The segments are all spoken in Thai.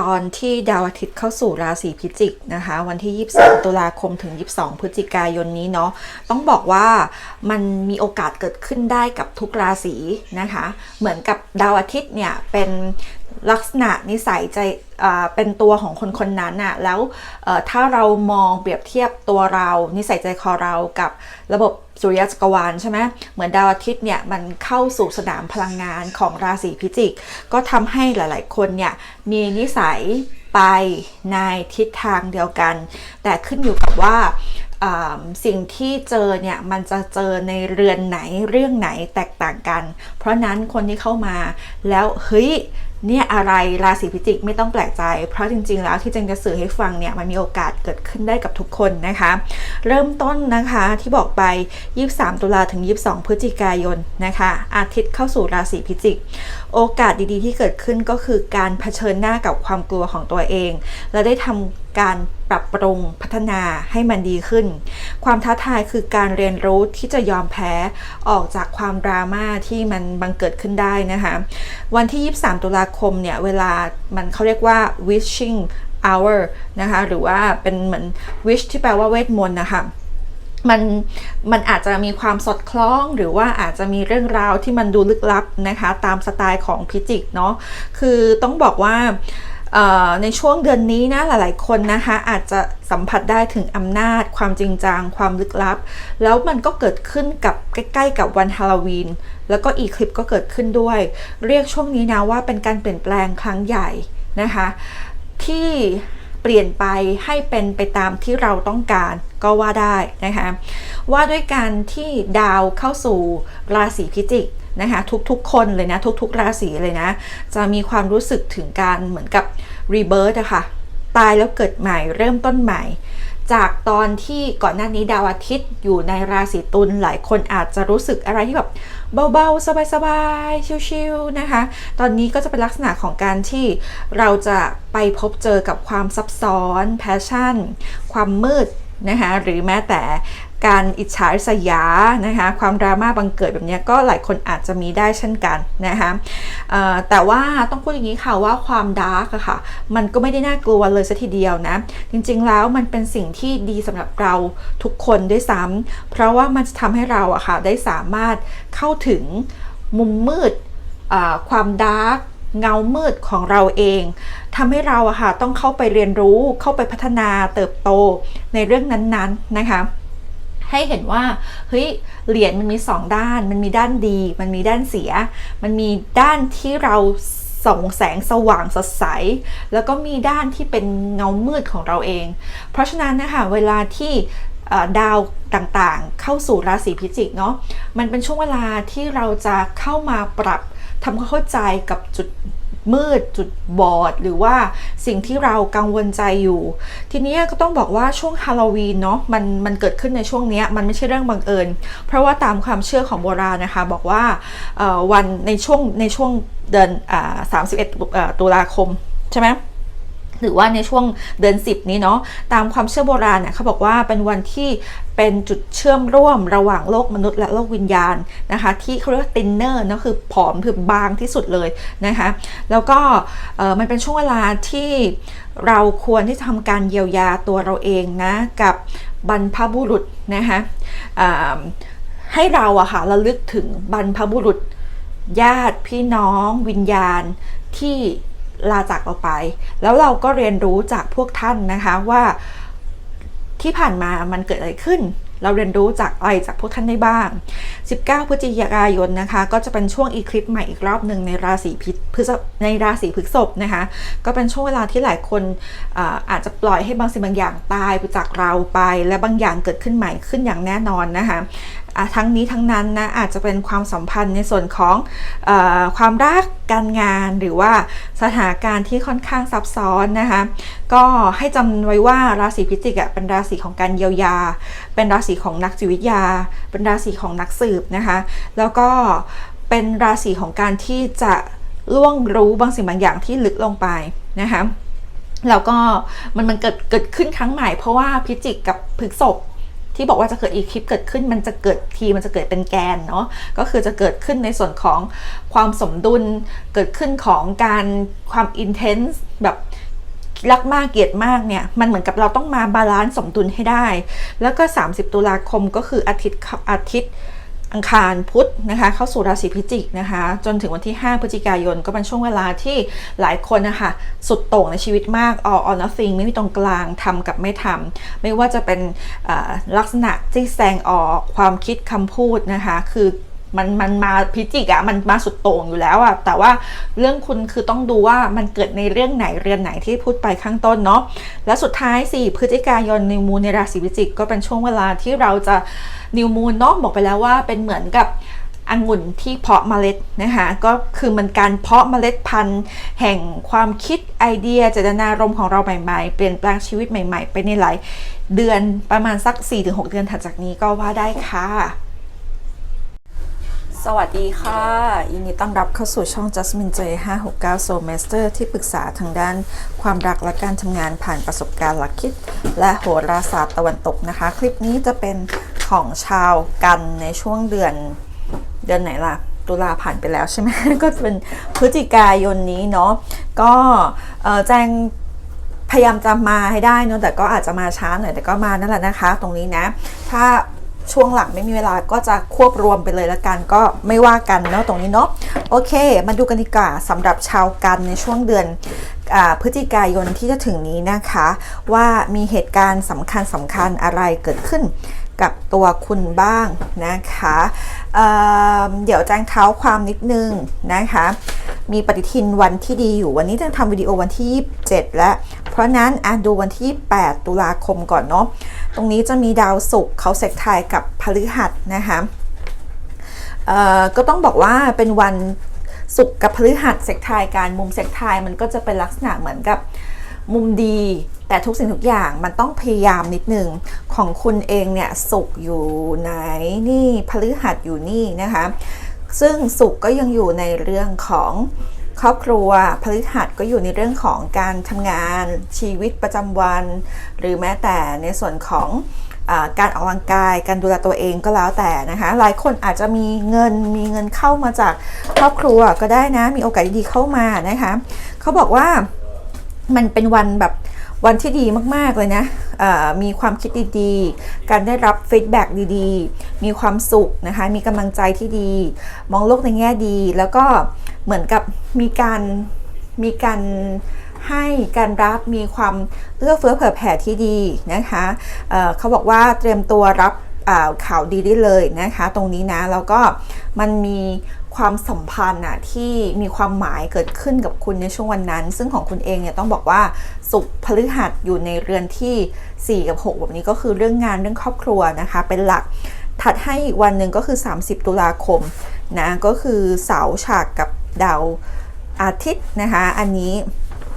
ตอนที่ดาวอาทิตย์เข้าสู่ราศีพิจิกนะคะ วันที่ 23 ตุลาคมถึง 22 พฤศจิกายนนี้เนาะต้องบอกว่ามันมีโอกาสเกิดขึ้นได้กับทุกราศีนะคะ เหมือนกับดาวอาทิตย์เนี่ยเป็น ลักษณะนิสัยใจอ่าเป็นตัวของคนคนนั้นน่ะแล้วถ้าเรามองเปรียบเทียบตัวเรานิสัยใจคอเรากับระบบสุริยะจักรวาลใช่ไหมเหมือนดาวอาทิตย์เนี่ยมันเข้าสู่สนามพลังงานของราศีพิจิก ก็ทำให้หลาย ๆ คนเนี่ยมีนิสัยไปในทิศทางเดียวกัน แต่ขึ้นอยู่กับว่า สิ่งที่เจอเนี่ยมันจะเจอในเรือนไหนเรื่องไหนแตกต่างกัน เพราะนั้นคนที่เข้ามาแล้วเฮ้ยเนี่ยอะไรราศีพิจิกไม่ต้องแปลกใจ เพราะจริงๆ แล้วที่เจงจะสื่อให้ฟังเนี่ยมันมีโอกาสเกิดขึ้นได้กับทุกคนนะคะ เริ่มต้นนะคะที่บอกไป 23 ตุลาถึง 22 พฤศจิกายนนะคะ อาทิตย์เข้าสู่ราศีพิจิก โอกาสดีๆ ที่เกิดขึ้นก็คือการเผชิญหน้ากับความกลัวของตัวเอง และได้ทำการ ปรับปรุงพัฒนาให้มันดีขึ้น ความท้าทายคือการเรียนรู้ที่จะยอมแพ้ออกจากความดราม่าที่มันบังเกิดขึ้นได้นะคะ วันที่ 23 ตุลาคมเนี่ย เวลามันเขาเรียกว่า wishing hour นะคะ หรือว่าเป็นเหมือน wish ที่แปลว่าเวทมนต์นะคะมันมันอาจจะมีความสอดคล้องหรือว่าอาจจะมีเรื่องราวที่มันดูลึกลับนะคะ ตามสไตล์ของพิจิกเนาะคือต้องบอกว่า ในช่วงเดือนนี้นะหลาย ๆ คนนะคะอาจจะสัมผัสได้ถึงอำนาจ ความจริงจังความลึกลับ แล้วมันก็เกิดขึ้นกับใกล้ ๆ กับวันฮาโลวีนแล้วก็อีคลิปก็เกิดขึ้นด้วย เรียกช่วงนี้นะว่าเป็นการเปลี่ยนแปลงครั้งใหญ่นะคะที่เปลี่ยนไปให้เป็นไปตามที่เราต้องการก็ว่าได้นะคะว่าด้วยการที่ดาวเข้าสู่ราศีพิจิก นะคะทุกๆคนเลยนะทุกๆราศีเลยนะ จะมีความรู้สึกถึงการเหมือนกับรีเบิร์ตอะคะ่ะตายแล้วเกิดใหม่เริ่มต้นใหม่ จากตอนที่ก่อนหน้านี้ดาวอาทิตย์อยู่ในราศีตุลหลายคนอาจจะรู้สึกอะไรที่แบบเบาๆ สบายๆ ชิลๆนะคะ ตอนนี้ก็จะเป็นลักษณะของการที่เราจะไปพบเจอกับความซับซ้อน แพชชั่น ความมืดนะคะหรือแม้แต่ การอิจฉาริษยานะคะความดราม่าบังเกิดแบบนี้ก็หลายคนอาจจะมีได้เช่นกันนะคะแต่ว่าต้องพูดอย่างนี้ค่ะว่าความดาร์กอะค่ะมันก็ไม่ได้น่ากลัวเลยสัทีเดียวนะจริงๆแล้วมันเป็นสิ่งที่ดีสำหรับเราทุกคนด้วยซ้ำเพราะว่ามันจะทำให้เราอะค่ะได้สามารถเข้าถึงมุมมืดความดาร์กเงามืดของเราเองทำให้เราอะค่ะต้องเข้าไปเรียนรู้เข้าไปพัฒนาเติบโตในเรื่องนั้นๆนะคะ ให้เห็นว่าเฮ้ยเหรียญมันมีสองด้าน มันมีด้านดี มันมีด้านเสีย มันมีด้านที่เราส่องแสงสว่างสดใส แล้วก็มีด้านที่เป็นเงามืดของเราเอง เพราะฉะนั้นนะคะเวลาที่ดาวต่างๆ เข้าสู่ราศีพิจิกเนาะมันเป็นช่วงเวลาที่เราจะเข้ามาปรับทำความเข้าใจกับจุด มืด จุดบอด หรือว่าสิ่งที่เรากังวลใจอยู่ ทีนี้ก็ต้องบอกว่าช่วงฮาโลวีนเนาะมันมันเกิดขึ้นในช่วงนี้มันไม่ใช่เรื่องบังเอิญ เพราะว่าตามความเชื่อของโบราณนะคะ บอกว่าวันในช่วงในช่วงเดือนสามสิบเอ็ดตุลาคมใช่ไหม หรือว่าในช่วงเดือน 10 นี้เนาะตามความเชื่อโบราณเนี่ยเขาบอกว่าเป็นวันที่เป็นจุดเชื่อมร่วมระหว่างโลกมนุษย์และโลกวิญญาณนะคะ ที่เขาเรียกว่าตินเนอร์นะคือผอมคือบางที่สุดเลยนะคะ แล้วก็มันเป็นช่วงเวลาที่เราควรที่จะทำการเยียวยาตัวเราเองนะ กับบรรพบุรุษนะคะให้เราอะค่ะระลึกถึงบรรพบุรุษญาติพี่น้องวิญญาณที่ ลาจากเราไป แล้วเราก็เรียนรู้จากพวกท่านนะคะว่าที่ผ่านมามันเกิดอะไรขึ้น เราเรียนรู้จากอะไรจากพวกท่านได้บ้าง 19 พฤศจิกายนนะคะ ก็จะเป็นช่วงอีคลิปใหม่อีกรอบหนึ่งในราศีพฤษในราศีพฤษภนะคะ ก็เป็นช่วงเวลาที่หลายคนอาอาจจะปล่อยให้บางสิ่งบางอย่างตายไปจากเราไป และบางอย่างเกิดขึ้นใหม่ขึ้นอย่างแน่นอนนะคะทั้งนี้ทั้งนั้นนะอาจจะเป็นความสัมพันธ์ในส่วนของอความรักการงานหรือว่าสถานการณ์ที่ค่อนข้างซับซ้อนนะคะก็ให้จำไว้ว่าราศีพิจิกเป็นราศีของการเยียวยา เป็นราศีของนักจิตวิทยา เป็นราศีของนักสื่อบนะคะ แล้วก็เป็นราศีของการที่จะล่วงรู้บางสิ่งบางอย่างที่ลึกลงไปนะคะแล้วก็มันมันเกิดเกิดขึ้นครั้งใหม่เพราะว่าพิจิกกับพฤกษบที่บอกว่าจะเกิดอีคลิปเกิดขึ้นมันจะเกิดทีมันจะเกิดเป็นแกนเนาะก็คือจะเกิดขึ้นในส่วนของความสมดุล เกิดขึ้นของการความอินเทนส์แบบรักมากเกลียดมากเนี่ย มันเหมือนกับเราต้องมาบาลานซ์สมดุลให้ได้ แล้วก็ 30 ตุลาคมก็คืออาทิตย์อาทิตย์ อังคารพุธนะคะเข้าสู่ราศีพิจิกนะคะจนถึงวันที่ 5 พฤศจิกายนก็เป็นช่วงเวลาที่หลายคนนะคะสุดโต่งในชีวิตมาก all or nothing ไม่มีตรงกลางทำกับไม่ทำไม่ว่าจะเป็นลักษณะที่แสงออกความคิดคำพูดนะคะคือ มันมันมาพิจิกอะมันมาสุดโต่งอยู่แล้วอะแต่ว่าเรื่องคุณคือต้องดูว่ามันเกิดในเรื่องไหนเรือนไหนที่พูดไปข้างต้นเนาะและสุดท้ายสี่พฤศจิกายนนิวมูนในราศีพิจิกก็เป็นช่วงเวลาที่เราจะนิวมูนเนาะบอกไปแล้วว่าเป็นเหมือนกับองุ่นที่เพาะเมล็ดนะคะก็คือมันการเพาะเมล็ดพันธุ์แห่งความคิดไอเดียเจตนารมณ์ของเราใหม่ๆ เปลี่ยนแปลงชีวิตใหม่ ๆ ไปในหลายเดือนประมาณสัก 4-6 เดือนถัดจากนี้ก็ว่าได้ค่ะ สวัสดีค่ะยินดีต้อนรับเข้าสู่ช่อง Jasmine J 569 Soul Master ที่ปรึกษาทางด้านความรักและการทำงานผ่านประสบการณ์หลักคิด และโหราศาสตร์ตะวันตกนะคะ คลิปนี้จะเป็นของชาวกันในช่วงเดือนเดือนไหนล่ะ ตุลาผ่านไปแล้วใช่ไหม ก็เป็นพฤศจิกายนนี้เนาะก็แจ้งพยายามจะมาให้ได้เนาะแต่ก็อาจจะมาช้าหน่อยแต่ก็มานั่นแหละนะคะ ตรงนี้นะ ถ้า ช่วงหลังไม่มีเวลาก็จะควบรวมไปเลยละกันก็ไม่ว่ากันเนาะตรงนี้เนาะโอเค มาดูกันดีกว่าสำหรับชาวกันในช่วงเดือนอพฤศจิกายนที่จะถึงนี้นะคะ ว่ามีเหตุการณ์สำคัญสำคัญอะไรเกิดขึ้น กับตัวคุณบ้างนะคะเเดี๋ยวแจ้งเท้าความนิดนึงนะคะ มีปฏิทินวันที่ดีอยู่ วันนี้จะทำวิดีโอวันที่ 27 แล้ว เพราะนั้นอะดูวันที่ 8 ตุลาคมก่อนเนาะ ตรงนี้จะมีดาวศุกร์เขาเซกทายกับพฤหัสนะคะก็ต้องบอกว่าเป็นวันศุกร์กับพฤหัสเซกทายการมุมเซกทายมันก็จะเป็นลักษณะเหมือนกับ มุมดี แต่ทุกสิ่งทุกอย่างมันต้องพยายามนิดนึง ของคุณเองเนี่ยสุขอยู่ไหนนี่พฤหัสอยู่นี่นะคะ ซึ่งสุขก็ยังอยู่ในเรื่องของครอบครัวพฤหัสก็อยู่ในเรื่องของการทำงานชีวิตประจำวัน หรือแม้แต่ในส่วนของอการออกกำลังกายการดูแลตัวเองก็แล้วแต่นะคะหลายคนอาจจะมีเงินมีเงินเข้ามาจากครอบครัวก็ได้นะมีโอกาสดีๆเข้ามานะคะเขาบอกว่า มันเป็นวันแบบวันที่ดีมาก ๆ เลยนะมีความคิดดีๆ การได้รับฟีดแบ็กดีๆ มีความสุขนะคะ มีกำลังใจที่ดี มองโลกในแง่ดี แล้วก็เหมือนกับมีการมีการให้การรับมีความเอื้อเฟื้อเผื่อแผ่ที่ดีนะคะเเขาบอกว่าเตรียมตัวรับข่าวดีได้เลยนะคะ ตรงนี้นะ แล้วก็มันมี ความสัมพันธ์อะที่มีความหมายเกิดขึ้นกับคุณในช่วงวันนั้น ซึ่งของคุณเองเนี่ยต้องบอกว่าสุขพฤหัสอยู่ในเรือนที่ 4 กับ 6 แบบนี้ก็คือเรื่องงานเรื่องครอบครัวนะคะ เป็นหลักถัดให้อีกวันหนึ่งก็คือ 30 ตุลาคมนะก็คือเสาฉากกับดาวอาทิตย์นะคะอันนี้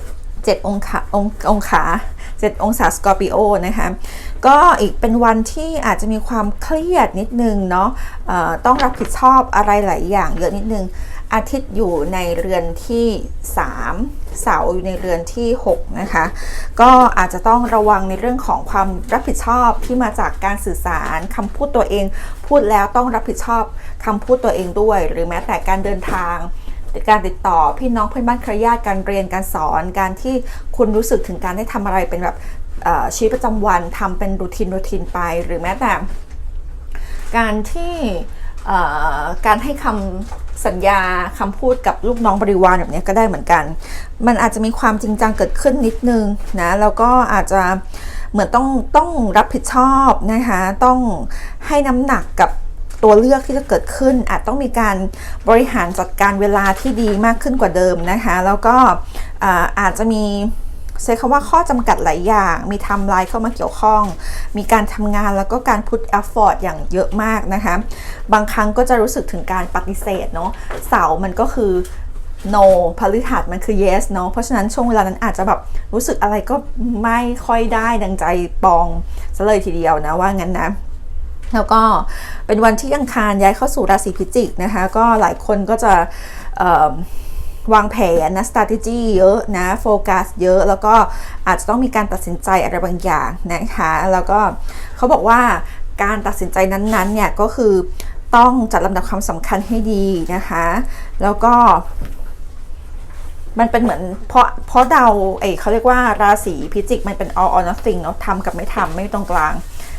7 องศาององศา7องศาสกอร์ปิโอนะคะ ก็อีกเป็นวันที่อาจจะมีความเครียดนิดนึงเนาะต้องรับผิดชอบอะไรหลายอย่างเยอะนิดนึง อาทิตย์อยู่ในเรือนที่ 3 เสาอยู่ในเรือนที่ 6 นะคะ ก็อาจจะต้องระวังในเรื่องของความรับผิดชอบที่มาจากการสื่อสารคำพูดตัวเอง พูดแล้วต้องรับผิดชอบคำพูดตัวเองด้วย หรือแม้แต่การเดินทางการติดต่อพี่น้องเพื่อนบ้านเครือญาติการเรียนการสอนการที่คุณรู้สึกถึงการได้ทำอะไรเป็นแบบ ชีวิตประจำวันทำเป็นรูทีนรูทีนไป หรือแม้แต่ การที่การให้คำสัญญาคำพูดกับลูกน้องบริวารแบบนี้ก็ได้เหมือนกัน มันอาจจะมีความจริงจังเกิดขึ้นนิดนึงนะแล้วก็อาจจะเหมือนต้องต้องรับผิดชอบนะคะต้องให้น้ำหนักกับตัวเลือกที่จะเกิดขึ้น อาจต้องมีการบริหารจัดการเวลาที่ดีมากขึ้นกว่าเดิมนะคะแล้วก็อาจจะมี ใช้คำว่าข้อจำกัดหลายอย่าง มีทำลายเข้ามาเกี่ยวข้อง มีการทำงานแล้วก็การพุทเอฟฟอร์ตอย่างเยอะมากนะคะ บางครั้งก็จะรู้สึกถึงการปฏิเสธเนาะเสามันก็คือ no พฤหัสมันคือ yes เนาะเพราะฉะนั้นช่วงเวลานั้นอาจจะแบบรู้สึกอะไรก็ไม่ค่อยได้ดังใจปองซะเลยทีเดียวนะว่างั้นนะแล้วก็เป็นวันที่อังคารย้ายเข้าสู่ราศีพิจิกนะคะ ก็หลายคนก็จะ วางแผนนะ strategy เยอะนะโฟกัสเยอะ แล้วก็อาจจะต้องมีการตัดสินใจอะไรบางอย่างนะคะ แล้วก็เขาบอกว่าการตัดสินใจนั้นๆเนี่ยก็คือต้องจัดลำดับความสำคัญให้ดีนะคะ แล้วก็มันเป็นเหมือนเพราะเพราะเดาไอ้เขาเรียกว่าราศีพิจิกมันเป็น all or nothing เนาะทำกับไม่ทำไม่ตรงกลาง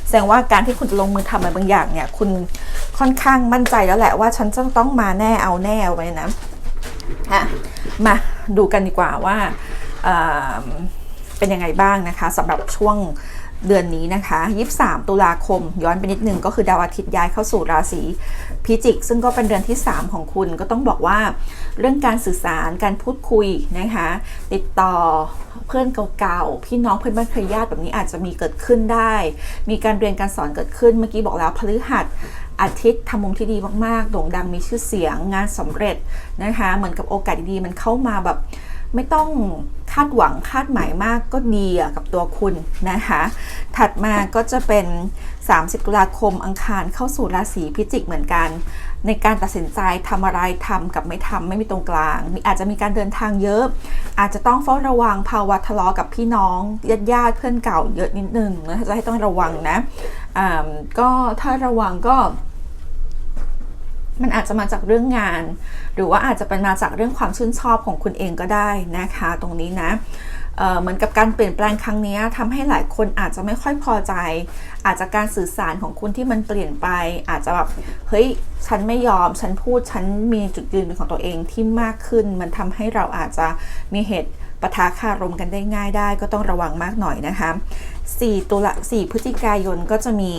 แสดงว่าการที่คุณจะลงมือทำอะไรบางอย่างเนี่ย คุณค่อนข้างมั่นใจแล้วแหละว่าฉันจะต้องมาแน่เอาแน่อาไว้นะ อะมาดูกันดีกว่าว่าเเป็นยังไงบ้างนะคะสำหรับช่วงเดือนนี้นะคะ 23 ตุลาคม ย้อนไปนิดนึงก็คือดาวอาทิตย์ย้ายเข้าสู่ราศีพิจิก ซึ่งก็เป็นเดือนที่ 3 ของคุณก็ต้องบอกว่า เรื่องการสื่อสารการพูดคุยนะคะ ติดต่อเพื่อนเก่าๆ พี่น้องเพื่อนบ้านเคยญาติแบบนี้อาจจะมีเกิดขึ้นได้ มีการเรียนการสอนเกิดขึ้นเมื่อกี้บอกแล้วพฤหัส อาทิตย์ทำมุมที่ดีมากๆ โด่งดังมีชื่อเสียงงานสำเร็จนะคะ เหมือนกับโอกาสดีๆมันเข้ามาแบบไม่ต้องคาดหวังคาดหมายมากก็ดีกับตัวคุณนะคะ ถัดมาก็จะเป็น 30 ตุลาคมอังคารเข้าสู่ราศีพิจิกเหมือนกัน ในการตัดสินใจทำอะไรทำกับไม่ทำไม่มีตรงกลาง มีอาจจะมีการเดินทางเยอะ อาจจะต้องเฝ้าระวังภาวะทะเลาะกับพี่น้องญาติญาติเพื่อนเก่าเยอะนิดนึงนะจะให้ต้องระวังนะอ่าก็ถ้าระวังก็ มันอาจจะมาจากเรื่องงาน หรือว่าอาจจะเป็นมาจากเรื่องความชื่นชอบของคุณเองก็ได้นะคะ ตรงนี้นะเหมือนกับการเปลี่ยนแปลงครั้งนี้ทำให้หลายคนอาจจะไม่ค่อยพอใจ อาจจะการสื่อสารของคุณที่มันเปลี่ยนไป อาจจะแบบเฮ้ยฉันไม่ยอม ฉันพูดฉันมีจุดยืนเป็นของตัวเองที่มากขึ้น มันทำให้เราอาจจะมีเหตุปะทะคารมกันได้ง่ายได้ ก็ต้องระวังมากหน่อยนะคะ 4 ตุลา4พฤศจิกายนก็จะมี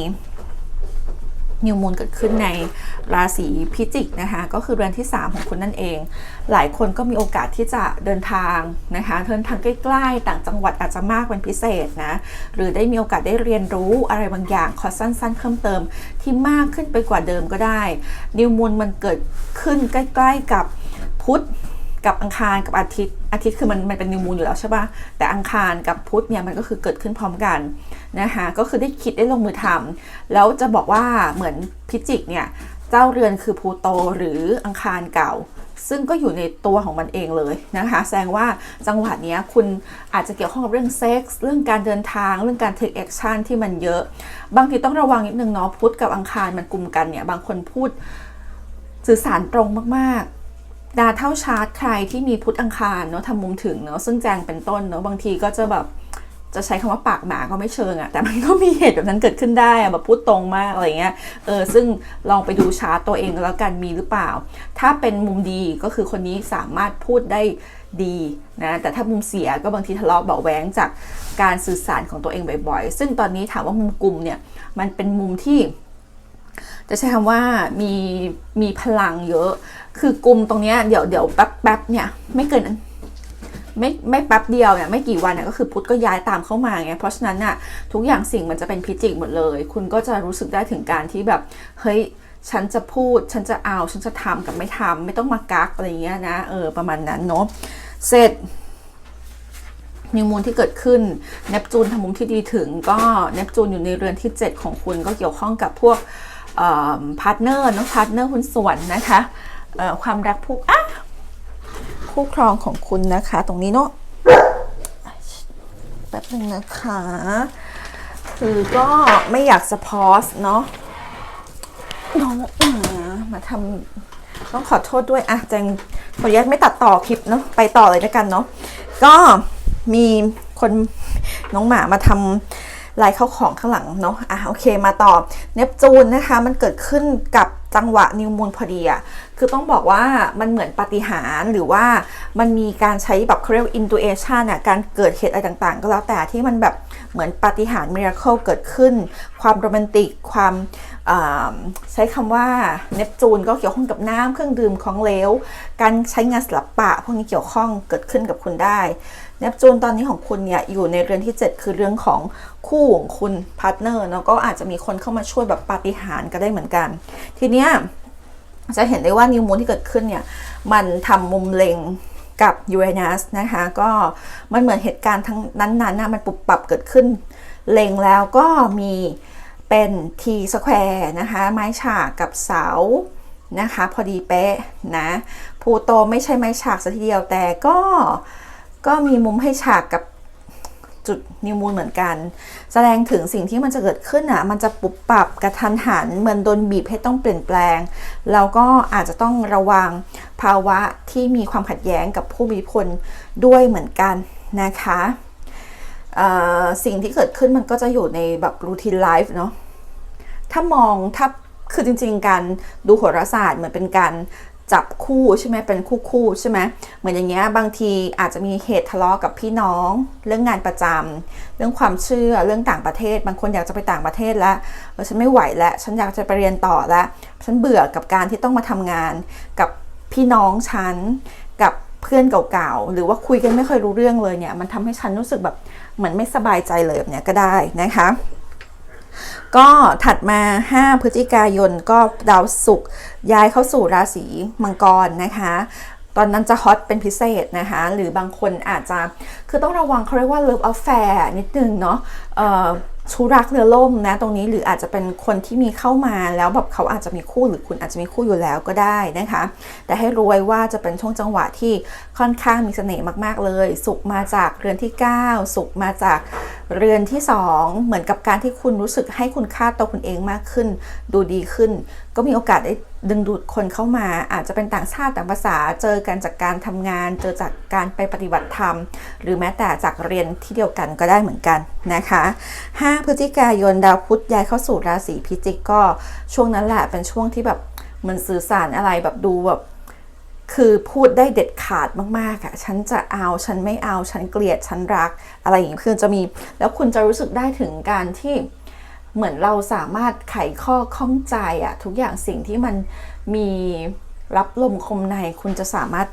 นิวมูลเกิดขึ้นในราศีพิจิกนะคะก็คือเดือนที่ 3 ของคุณนั่นเอง หลายคนก็มีโอกาสที่จะเดินทางนะคะเดินทางใกล้ๆ ต่างจังหวัดอาจจะมากเป็นพิเศษนะหรือได้มีโอกาสได้เรียนรู้อะไรบางอย่างคอสสั้นๆ เพิ่มเติมที่มากขึ้นไปกว่าเดิมก็ได้ นิวมูลมันเกิดขึ้นใกล้ ๆกับพุธ กับอังคารกับอาทิตย์อาทิตย์คือมันมันเป็นนิวมูลอยู่แล้วใช่ปะแต่อังคารกับพุธเนี่ยมันก็คือเกิดขึ้นพร้อมกันนะคะก็คือได้คิดได้ลงมือทำแล้วจะบอกว่าเหมือนพิจิกเนี่ยเจ้าเรือนคือพูโตหรืออังคารเก่า ซึ่งก็อยู่ในตัวของมันเองเลยนะคะ แสดงว่าจังหวะนี้คุณอาจจะเกี่ยวข้องกับเรื่องเซ็กส์เรื่องการเดินทางเรื่องการเทคแอคชั่นที่มันเยอะ บางทีต้องระวังนิดนึงเนาะพุธกับอังคารมันกลุ่มกันเนี่ยบางคนพูดสื่อสารตรงมากๆ ดาเท่าชาร์ตใครที่มีพุธอังคารเนาะทำมุมถึงเนาะซึ่งแจงเป็นต้นเนาะบางทีก็จะแบบจะใช้คำว่าปากหมาก็ไม่เชิงอะแต่มันก็มีเหตุแบบนั้นเกิดขึ้นได้อะแบบพูดตรงมากอะไรเงี้ยเออซึ่งลองไปดูชาร์ตตัวเองแล้วกันมีหรือเปล่า ถ้าเป็นมุมดีก็คือคนนี้สามารถพูดได้ดีนะแต่ถ้ามุมเสียก็บางทีทะเลาะเบาแหวงจากการสื่อสารของตัวเองบ่อยๆ ซึ่งตอนนี้ถามว่ามุมกลุ่มเนี่ยมันเป็นมุมที่ จะใช้คำว่ามีมีพลังเยอะ คือกลุ่มตรงนี้เดี๋ยวเดี๋ยวแป๊บแป๊บเนี่ยไม่เกินไม่ไม่แป๊บเดียวเนี่ยไม่กี่วันเนี่ยก็คือพุทธก็ย้ายตามเข้ามาไงเพราะฉะนั้นน่ะทุกอย่างสิ่งมันจะเป็นพิจิกหมดเลย คุณก็จะรู้สึกได้ถึงการที่แบบเฮ้ยฉันจะพูด ฉันจะเอา ฉันจะทำกับไม่ทำไม่ต้องมากักอะไรเงี้ยนะ เออ ประมาณนั้นเนาะ เสร็จนิวมูลที่เกิดขึ้น เนปจูนทำมุมที่ดีถึง ก็เนปจูนอยู่ในเรือนที่ 7 ของคุณก็เกี่ยวข้องกับพวกพาร์ทเนอร์น้องพาร์ทเนอร์หุ้นส่วนนะคะ ความรักผูกอะคู่ครองของคุณนะคะ ตรงนี้เนาะแป๊บนึงนะคะ คือก็ไม่อยากสปอสเนาะน้องมาทำต้องขอโทษด้วยอะแจงขออนุญาตไม่ตัดต่อคลิปเนาะไปต่อเลยด้วยกันเนาะก็มีคนน้องหมามาทำ ลายเข้าของข้างหลังเนาะอะโอเคมาต่อเนปจูนนะคะ มันเกิดขึ้นกับจังหวะนิวมูลพอดีอะคือต้องบอกว่ามันเหมือนปฏิหารหรือว่ามันมีการใช้แบบเขาเรียกอินตูเอชันอะการเกิดเหตุอะไรต่างๆ ก็แล้วแต่ที่มันแบบเหมือนปฏิหารมิราเคิลเกิดขึ้น ความโรแมนติก ความใช้คำว่าเนปจูนก็เกี่ยวข้องกับน้ำเครื่องดื่มของเหลว การใช้งานศิลปะ พวกนี้เกี่ยวข้องเกิดขึ้นกับคุณได้ เนปจูนตอนนี้ของคุณเนี่ยอยู่ในเรือนที่ 7 คือเรื่องของคู่ของคุณพาร์ทเนอร์เนาะก็อาจจะมีคนเข้ามาช่วยแบบปาฏิหาริย์ก็ได้เหมือนกัน ทีเนี้ยจะเห็นได้ว่านิวมูนที่เกิดขึ้นเนี่ยมันทำมุมเล็งกับยูเรนัสนะคะก็มันเหมือนเหตุการณ์ทั้งนั้นๆนะมันปุบปับเกิดขึ้น เล็งแล้วก็มีเป็น T square นะคะไม้ฉากกับเสานะคะ พอดีเป๊ะนะ พูโตไม่ใช่ไม้ฉากสัทีเดียวแต่ก็ ก็มีมุมให้ฉากกับจุดนิวมูลเหมือนกัน แสดงถึงสิ่งที่มันจะเกิดขึ้นอะมันจะปรับปรับกระทันหันเหมือนโดนบีบให้ต้องเปลี่ยนแปลง แล้วก็อาจจะต้องระวังภาวะที่มีความขัดแย้งกับผู้มีพลด้วยเหมือนกันนะคะสิ่งที่เกิดขึ้นมันก็จะอยู่ในแบบรูทีนไลฟ์เนาะถ้ามองถ้าคือจริง ๆ การดูโหราศาสตร์เหมือนเป็นการ จับคู่ใช่ไหมเป็นคู่คู่ใช่ไหมเหมือนอย่างเงี้ยบางทีอาจจะมีเหตุทะเลาะกับพี่น้อง เรื่องงานประจำเรื่องความเชื่อเรื่องต่างประเทศ บางคนอยากจะไปต่างประเทศแล้วฉันไม่ไหวแล้วฉันอยากจะไปเรียนต่อแล้วฉันเบื่อกับการที่ต้องมาทำงานกับพี่น้องฉันกับเพื่อนเก่าๆ หรือว่าคุยกันไม่เคยรู้เรื่องเลยเนี่ย มันทำให้ฉันรู้สึกแบบเหมือนไม่สบายใจเลยแบบเนี้ยก็ได้นะคะ ก็ถัดมา 5 พฤศจิกายนก็ดาวศุกร์ย้ายเข้าสู่ราศีมังกรนะคะตอนนั้นจะฮอตเป็นพิเศษนะคะ หรือบางคนอาจจะ คือต้องระวังเขาเรียกว่า love affair นิดนึงเนาะ ชูรักเรือล่มนะตรงนี้หรืออาจจะเป็นคนที่มีเข้ามาแล้วแบบเขาอาจจะมีคู่หรือคุณอาจจะมีคู่อยู่แล้วก็ได้นะคะ แต่ให้รู้ไว้ว่าจะเป็นช่วงจังหวะที่ค่อนข้างมีเสน่ห์มาก ๆ เลย สุขมาจากเรือนที่ 9 สุขมาจากเรือนที่ 2 เหมือนกับการที่คุณรู้สึกให้คุณค่าตัวคุณเองมากขึ้น ดูดีขึ้น ก็มีโอกาสได้ ดึงดูดคนเข้ามาอาจจะเป็นต่างชาติต่างภาษาเจอกันจากการทำงาน เจอจากการไปปฏิบัติธรรม หรือแม้แต่จากเรียนที่เดียวกันก็ได้เหมือนกันนะคะ 5 พฤศจิกายนดาวพุธย้ายเข้าสู่ราศีพิจิกก็ช่วงนั้นแหละเป็นช่วงที่แบบเหมันสื่อสารอะไรแบบดูแบบคือพูดได้เด็ดขาดมากๆอะฉันจะเอา ฉันไม่เอา ฉันเกลียด ฉันรัก อะไรอย่างนี้คือจะมี แล้วคุณจะรู้สึกได้ถึงการที่ เหมือนเราสามารถไขข้อข้องใจอะทุกอย่างสิ่งที่มันมีรับลมคมในคุณจะสามารถ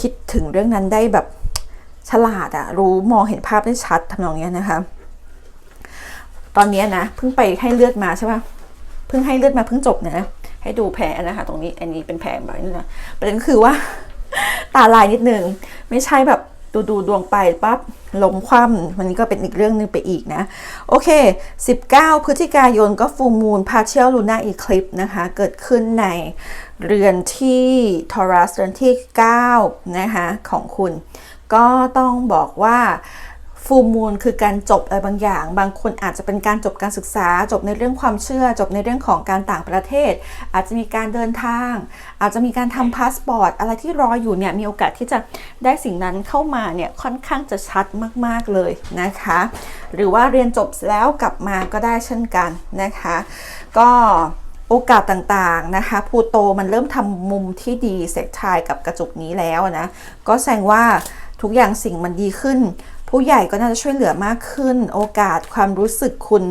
คิดถึงเรื่องนั้นได้แบบฉลาดอะรู้มองเห็นภาพได้ชัดทำนองเนี้ยนะคะ ตอนนี้นะเพิ่งไปให้เลือดมาใช่ปะเพิ่งให้เลือดมาเพิ่งจบนะให้ดูแผลนะคะ ตรงนี้อันนี้เป็นแผลแบบนี้นะประเด็นคือว่าตาลายนิดนึงไม่ใช่แบบ ดูดูดวงไปปั๊บลงคว่ำมันก็เป็นอีกเรื่องหนึงไปอีกนะ โอเค 19 พฤศจิกายนก็ฟูมูลพาเชียลลูน่าอีคลิปนะคะ เกิดขึ้นในเรือนที่ทอรัสเรือนที่ 9 นะคะ ของคุณ ก็ต้องบอกว่า ฟูมูลคือการจบอะไรบางอย่าง บางคนอาจจะเป็นการจบการศึกษา จบในเรื่องความเชื่อ จบในเรื่องของการต่างประเทศ อาจจะมีการเดินทาง อาจจะมีการทำพาสปอร์ตอะไรที่รออยู่เนี่ยมีโอกาสที่จะได้สิ่งนั้นเข้ามาเนี่ยค่อนข้างจะชัดมาก ๆเลยนะคะ หรือว่าเรียนจบแล้วกลับมาก็ได้เช่นกันนะคะ ก็โอกาสต่างๆนะคะพูโตมันเริ่มทำมุมที่ดีเสกชายกับกระจุกนี้แล้วนะ ก็แสดงว่าทุกอย่างสิ่งมันดีขึ้น ผู้ใหญ่ก็น่าจะช่วยเหลือมากขึ้น โอกาสความรู้สึกคุณ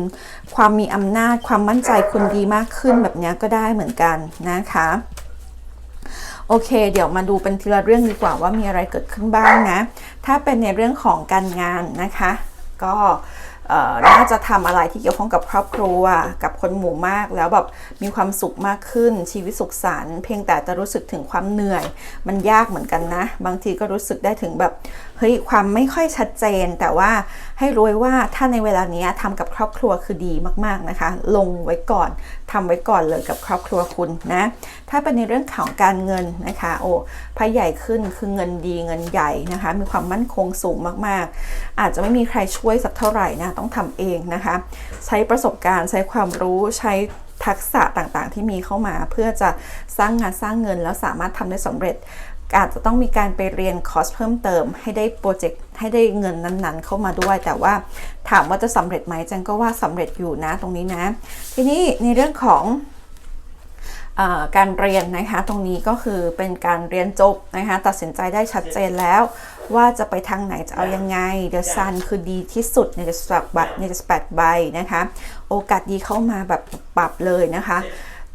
ความมีอำนาจ ความมั่นใจคุณดีมากขึ้นแบบนี้ก็ได้เหมือนกันนะคะโอเค เดี๋ยวมาดูเป็นทีละเรื่องดีกว่าว่ามีอะไรเกิดขึ้นบ้างนะ ถ้าเป็นในเรื่องของการงานนะคะ ก็ น่าจะทำอะไรที่เกี่ยวข้องกับครอบครัวกับคนหมู่มาก แล้วแบบมีความสุขมากขึ้นชีวิตสุขสันต์เพียงแต่จะรู้สึกถึงความเหนื่อย มันยากเหมือนกันนะ บางทีก็รู้สึกได้ถึงแบบเฮ้ยความไม่ค่อยชัดเจน แต่ว่าให้รู้ว้ว่าถ้าในเวลานี้ทำกับครอบครัวคือดีมากๆนะคะ ลงไว้ก่อนทำไว้ก่อนเลยกับครอบครัวคุณนะ ถ้าเป็นในเรื่องของการเงินนะคะโอ้ไพ่ใหญ่ขึ้นคือเงินดีเงินใหญ่นะคะ มีความมั่นคงสูงมากๆ อาจจะไม่มีใครช่วยสักเท่าไหร่นะต้องทำเองนะคะ ใช้ประสบการณ์ ใช้ความรู้ใช้ทักษะต่างๆ ที่มีเข้ามา เพื่อจะสร้างงานสร้างเงิน แล้วสามารถทำได้สำเร็จอาจจะต้องมีการไปเรียนคอร์สเพิ่มเติม ให้ได้โปรเจกต์ให้ได้เงินนั้นๆ เข้ามาด้วย แต่ว่าถามว่าจะสำเร็จไหมจังก็ว่าสำเร็จอยู่นะตรงนี้นะ ทีนี้ในเรื่องของอการเรียนนะคะ ตรงนี้ก็คือเป็นการเรียนจบนะคะ ตัดสินใจได้ชัดเจนแล้ว ว่าจะไปทางไหนจะเอายังไง The Sun คือดีที่สุดในจะสักใบในจะแปดใบนะคะ โอกาสดีเข้ามาแบบปรับเลยนะคะ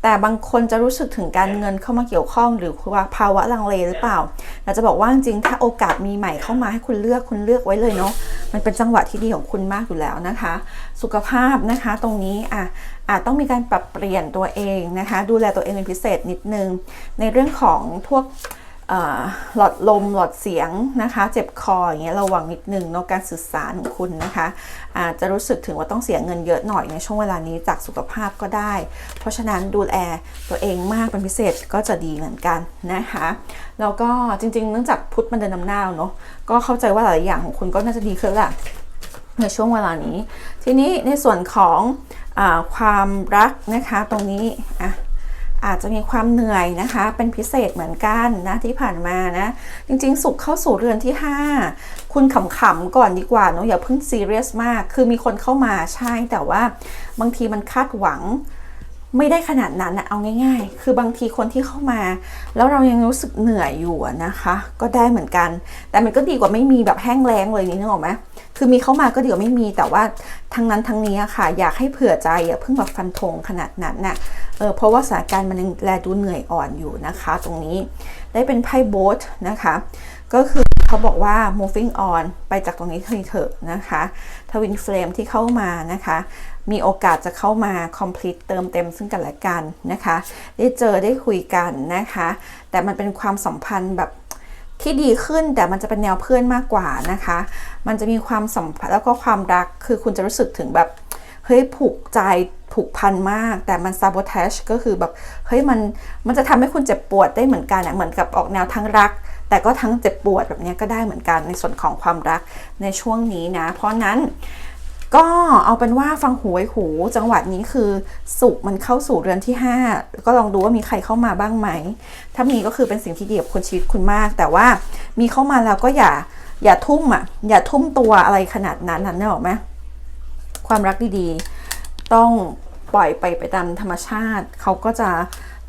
แต่บางคนจะรู้สึกถึงการเงินเข้ามาเกี่ยวข้อง หรือว่าภาวะลังเลหรือเปล่า เราจะบอกว่าจริงๆถ้าโอกาสมีใหม่เข้ามาให้คุณเลือกคุณเลือกไว้เลยเนาะ มันเป็นจังหวะที่ดีของคุณมากอยู่แล้วนะคะ สุขภาพนะคะตรงนี้อะอาจต้องมีการปรับเปลี่ยนตัวเองนะคะ ดูแลตัวเองเป็นพิเศษนิดนึง ในเรื่องของพวกเอ่อ หลอดลมหลอดเสียงนะคะ เจ็บคออย่างเงี้ยระวังนิดนึงเนาะการสื่อสารของคุณนะคะอาจจะรู้สึกถึงว่าต้องเสียเงินเยอะหน่อยในช่วงเวลานี้จากสุขภาพก็ได้ เพราะฉะนั้นดูแลตัวเองมากเป็นพิเศษก็จะดีเหมือนกันนะคะแล้วก็จริงๆ เนื่องจากพุทธมันเดินนำหน้าเนาะก็เข้าใจว่าหลายอย่างของคุณก็น่าจะดีขึ้นแหละในช่วงเวลานี้ ทีนี้ในส่วนของอความรักนะคะตรงนี้อะ อาจจะมีความเหนื่อยนะคะ เป็นพิเศษเหมือนกันนะที่ผ่านมานะ จริงๆ สุขเข้าสู่เรือนที่ 5 คุณขำๆก่อนดีกว่าเนอะอย่าเพิ่งซีเรียสมาก คือมีคนเข้ามาใช่แต่ว่าบางทีมันคาดหวังไม่ได้ขนาดนั้นนะเอาง่าย ๆ คือบางทีคนที่เข้ามา แล้วเรายังรู้สึกเหนื่อยอยู่นะคะ ก็ได้เหมือนกัน แต่มันก็ดีกว่าไม่มีแบบแห้งแล้งเลยนี่นึกออกไหม คือมีเข้ามาก็เดีกว่าไม่มีแต่ว่าทั้งนั้นทั้งนี้อะค่ะ อยากให้เผื่อใจอย่าเพิ่งแบบฟันธงขนาดนั้นน่ะเออเพราะว่าสถานการณ์มันยังแลดูเหนื่อยอ่อนอยู่นะคะ ตรงนี้ได้เป็นไพ่โบสนะคะ ก็คือเขาบอกว่า moving on ไปจากตรงนี้เถอะนะคะทวินเฟลมที่เข้ามานะคะ มีโอกาสจะเข้ามา complete เติมเต็มซึ่งกันและกันนะคะ ได้เจอได้คุยกันนะคะ แต่มันเป็นความสัมพันธ์แบบ ที่ดีขึ้นแต่มันจะเป็นแนวเพื่อนมากกว่านะคะ มันจะมีความสัมพันธ์แล้วก็ความรักคือคุณจะรู้สึกถึงแบบเฮ้ยผูกใจผูกพันมาก แต่มัน sabotage ก็คือแบบเฮ้ยมันมันจะทำให้คุณเจ็บปวดได้เหมือนกันอะเหมือนกับออกแนวทั้งรัก แต่ก็ทั้งเจ็บปวดแบบนี้ก็ได้เหมือนกันในส่วนของความรักในช่วงนี้นะ เพราะนั้น ก็เอาเป็นว่าฟังหูไว้หู จังหวัดนี้คือสุขมันเข้าสู่เรือนที่ 5 ก็ลองดูว่ามีใครเข้ามาบ้างไหม ถ้ามีก็คือเป็นสิ่งที่ดีกับคนชีวิตคุณมาก แต่ว่ามีเข้ามาแล้วก็อย่าอย่าทุ่มอะอย่าทุ่มตัวอะไรขนาดนั้นนะนึกออกไหมความรักดีๆ ต้องปล่อยไปไปตามธรรมชาติ เขาก็จะ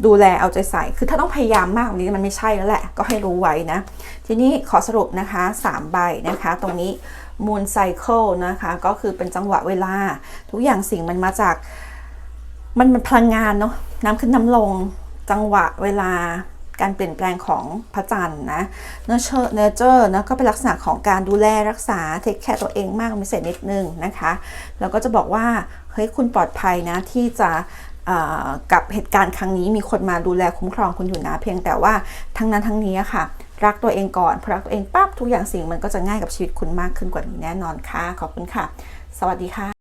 ดูแลเอาใจใส่ คือถ้าต้องพยายามมากกว่านี้มันไม่ใช่แล้วแหละ ก็ให้รู้ไว้นะ ทีนี้ขอสรุปนะคะ 3 ใบนะคะ ตรงนี้ Moon Cycle นะคะ ก็คือเป็นจังหวะเวลา ทุกอย่างสิ่งมันมาจาก มันเป็นพลังงานเนาะน้ำขึ้นน้ำลงจังหวะเวลาการเปลี่ยนแปลงของพระจันทร์นะเนเจอร์เนเจอร์นะก็เป็นลักษณะของการดูแลรักษาเทคแคร์ตัวเองมากเป็นพิเศษนิดนึงนะคะแล้วก็จะบอกว่า เฮ้ยคุณปลอดภัยนะ ที่จะกับเหตุการณ์ครั้งนี้มีคนมาดูแลคุ้มครองคุณอยู่นะ เพียงแต่ว่าทั้งนั้นทั้งนี้อะค่ะ รักตัวเองก่อนพอรักตัวเองปั๊บทุกอย่างสิ่งมันก็จะง่ายกับชีวิตคุณมากขึ้นกว่านี้แน่นอนค่ะ ขอบคุณค่ะ สวัสดีค่ะ